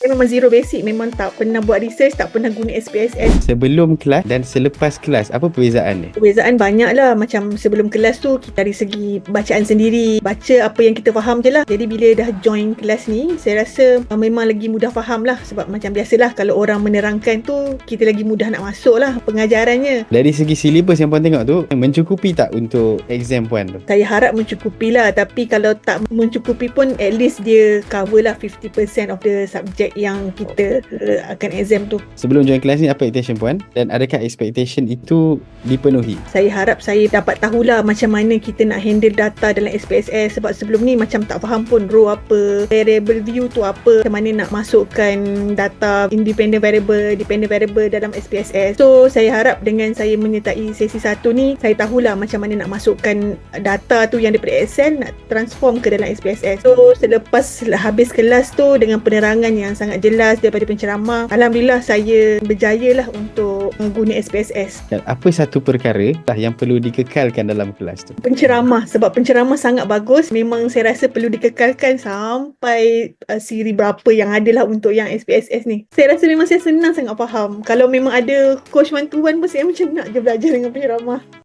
Saya memang zero basic. Memang tak pernah buat research, tak pernah guna SPSS. Sebelum kelas dan selepas kelas, apa perbezaan ni? Perbezaan banyak lah. Macam sebelum kelas tu, kita dari segi bacaan sendiri, baca apa yang kita faham je lah. Jadi bila dah join kelas ni, saya rasa uh, memang lagi mudah faham lah. Sebab macam biasalah kalau orang menerangkan tu, kita lagi mudah nak masuk lah pengajarannya. Dari segi silibus yang puan tengok tu, mencukupi tak untuk exam puan tu? Saya harap mencukupi lah. Tapi kalau tak mencukupi pun, at least dia cover lah 50% of the subject yang kita akan exam tu. Sebelum join kelas ni, apa expectation puan? Dan adakah expectation itu dipenuhi? Saya harap saya dapat tahulah macam mana kita nak handle data dalam SPSS sebab sebelum ni macam tak faham pun row apa, variable view tu apa, macam mana nak masukkan data independent variable, dependent variable dalam SPSS. So saya harap dengan saya menyertai sesi satu ni, saya tahulah macam mana nak masukkan data tu yang daripada Excel nak transform ke dalam SPSS. So selepas habis kelas tu dengan penerangan yang sangat jelas daripada penceramah, Alhamdulillah saya berjaya lah untuk guna SPSS. Dan apa satu perkara lah yang perlu dikekalkan dalam kelas tu? penceramah. Sebab penceramah sangat bagus. Memang saya rasa perlu dikekalkan sampai uh, siri berapa yang ada lah untuk yang SPSS ni. Saya rasa memang saya senang sangat faham. Kalau memang ada coach one to one pun saya macam nak je belajar dengan penceramah